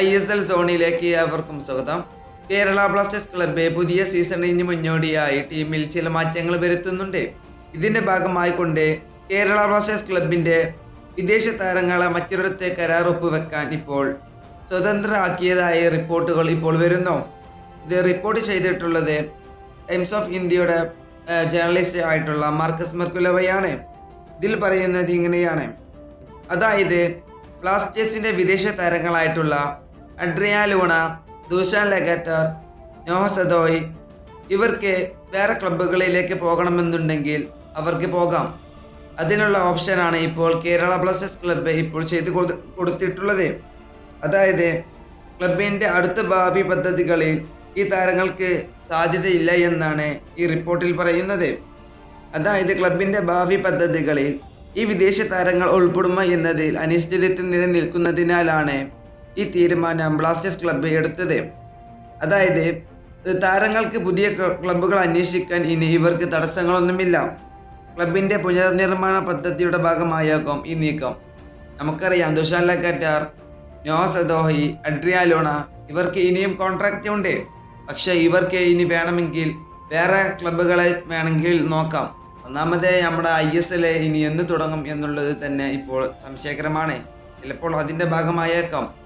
I S L സോണിലേക്ക് ഏവർക്കും സ്വാഗതം. Kerala Blasters club പുതിയ സീസണിന് മുന്നോടിയായി ടീമിൽ ചില മാറ്റങ്ങൾ വരുത്തുന്നുണ്ട്. ഇതിന്റെ ഭാഗമായി കൊണ്ട് കേരള ബ്ലാസ്റ്റേഴ്സ് ക്ലബിന്റെ വിദേശ താരങ്ങളെ മറ്റൊരിടത്തെ കരാർ ഒപ്പുവെക്കാൻ ഇപ്പോൾ സ്വതന്ത്രരാക്കിയതായ റിപ്പോർട്ടുകൾ ഇപ്പോൾ വരുന്നു. ഇത് റിപ്പോർട്ട് ചെയ്തിട്ടുള്ളത് ടൈംസ് ഓഫ് ഇന്ത്യയുടെ ജേർണലിസ്റ്റ് ആയിട്ടുള്ള മാർക്കസ് മെർക്കുലവയാണ്. ഇതിൽ പറയുന്നത് ഇങ്ങനെയാണ്. അതായത് ബ്ലാസ്റ്റേഴ്സിന്റെ വിദേശ താരങ്ങളായിട്ടുള്ള അഡ്രിയ ലൂണ ദൂഷാൻ ലഗറ്റർ നോഹസദോയ് ഇവർക്ക് വേറെ ക്ലബ്ബുകളിലേക്ക് പോകണമെന്നുണ്ടെങ്കിൽ അവർക്ക് പോകാം. അതിനുള്ള ഓപ്ഷനാണ് ഇപ്പോൾ കേരള ബ്ലാസ്റ്റേഴ്സ് ക്ലബ്ബ് ഇപ്പോൾ ചെയ്തു കൊടു- കൊടുത്തിട്ടുള്ളത്. അതായത് ക്ലബിന്റെ അടുത്ത ഭാവി പദ്ധതികളിൽ ഈ താരങ്ങൾക്ക് സാധ്യതയില്ല എന്നാണ് ഈ റിപ്പോർട്ടിൽ പറയുന്നത്. അതായത് ക്ലബിന്റെ ഭാവി പദ്ധതികളിൽ ഈ വിദേശ താരങ്ങൾ ഉൾപ്പെടുമോ എന്നതിൽ അനിശ്ചിതത്വം നിലനിൽക്കുന്നതിനാലാണ് ഈ തീരുമാനം ബ്ലാസ്റ്റേഴ്സ് ക്ലബ്ബ് എടുത്തത്. അതായത് താരങ്ങൾക്ക് പുതിയ ക്ലബ്ബുകൾ അന്വേഷിക്കാൻ ഇനി ഇവർക്ക് തടസ്സങ്ങളൊന്നുമില്ല. ക്ലബിന്റെ പുനർനിർമ്മാണ പദ്ധതിയുടെ ഭാഗമായേക്കും ഈ നീക്കം. നമുക്കറിയാം ദുഷാൻ ലക്കറ്റാർ നോസ് അദോഹി അഡ്രിയാലോണ ഇവർക്ക് ഇനിയും കോൺട്രാക്റ്റ് ഉണ്ട്. പക്ഷെ ഇവർക്ക് ഇനി വേണമെങ്കിൽ വേറെ ക്ലബ്ബുകളെ വേണമെങ്കിൽ നോക്കാം. ഒന്നാമത് നമ്മുടെ ഐ എസ് എൽ ഇനി എന്ന് തുടങ്ങും എന്നുള്ളത് തന്നെ ഇപ്പോൾ സംശയകരമാണ്. ചിലപ്പോൾ അതിന്റെ ഭാഗമായേക്കാം.